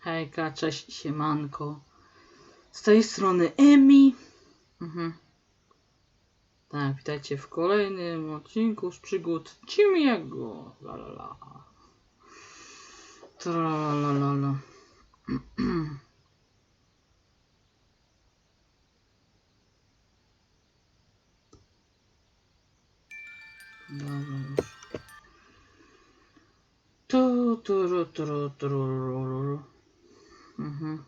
hejka, cześć, siemanko. Z tej strony Emi. Mhm. Tak, witajcie w kolejnym odcinku z przygód Cimiego. La la la. Tra la la la. Dobra już. Tu, tu, ru, tu, ru, tu, ru, ru, ru, ru. Mhm.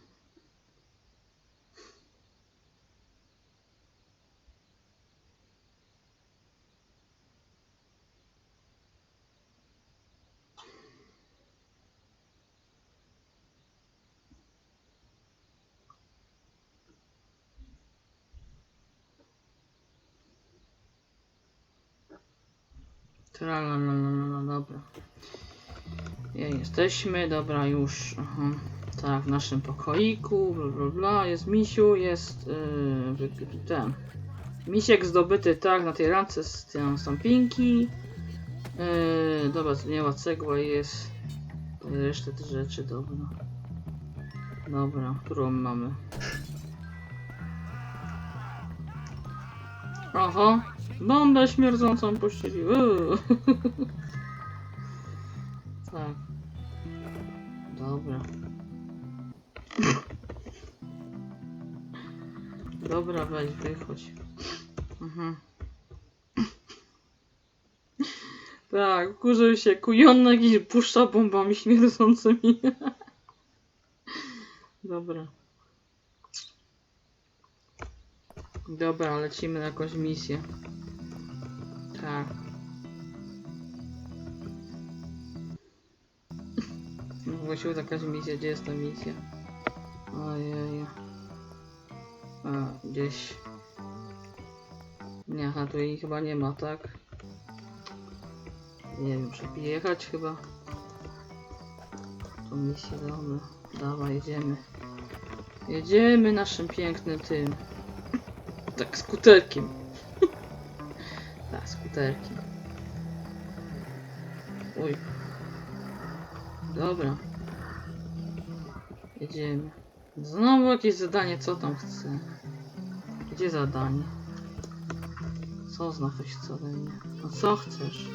Jesteśmy, dobra, już. Aha. Tak, w naszym pokoiku, bla bla bla. Jest misiu, jest yy, ten. Misiek zdobyty, tak, na tej rance z tą są pinki. Yy, dobra, zmieniła cegła jest. i Resztę te rzeczy, dobra. Dobra, którą mamy? Aha, bombę śmierdzącą puścili. Tak. Dobra. Dobra, weź, wychodź. Mhm. Tak, kurzył się kujonek i puszcza bombami śmierdzącymi. Dobra. Dobra, lecimy na jakąś misję. No, Właściwie jakaś misja, gdzie jest ta misja? Ojej. A, gdzieś. Nie, aha, tu jej chyba nie ma, tak? Nie wiem, żeby jechać chyba. Tą misję damy. Dawaj, jedziemy. Jedziemy naszym pięknym tym. Tak, skuterkiem. tak, skuterkiem. Uj. Dobra. Jedziemy. Znowu jakieś zadanie, co tam chce? Gdzie zadanie? Co znowu chce ode mnie? No co chcesz?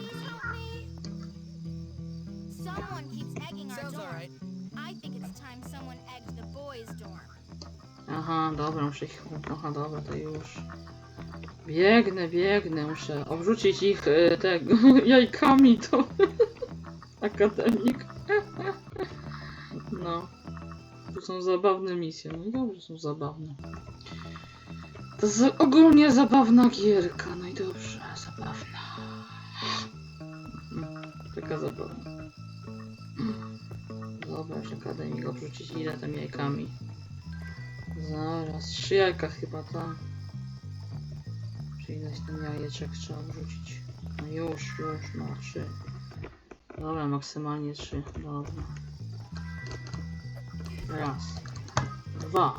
Aha, dobra, muszę ich... Aha, dobra, to już. Biegnę, biegnę, muszę obrzucić ich e, tego jajkami to akademik. To są zabawne misje. No i dobrze, są zabawne. To jest ogólnie zabawna gierka. No i dobrze, zabawna. Mhm, Taka zabawna. Dobra, już akademik obrzucić ile tam jajkami. Zaraz, trzy jajka chyba, tak. Czy ileś tam jajeczek trzeba wrzucić? No już, już, no trzy. Dobra, maksymalnie trzy, dobra. Raz, dwa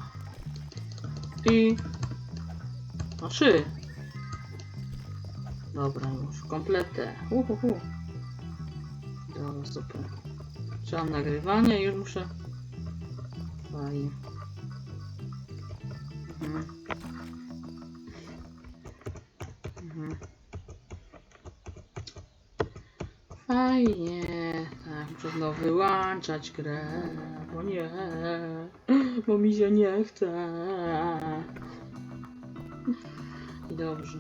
i... No trzy. Dobra, już, kompletę. Uhuhu. Dobra, super. Trzeba nagrywanie już muszę... Fajnie. Mhm. Mhm. Fajnie. Znowu wyłączać grę, bo nie, bo mi się nie chce. I dobrze.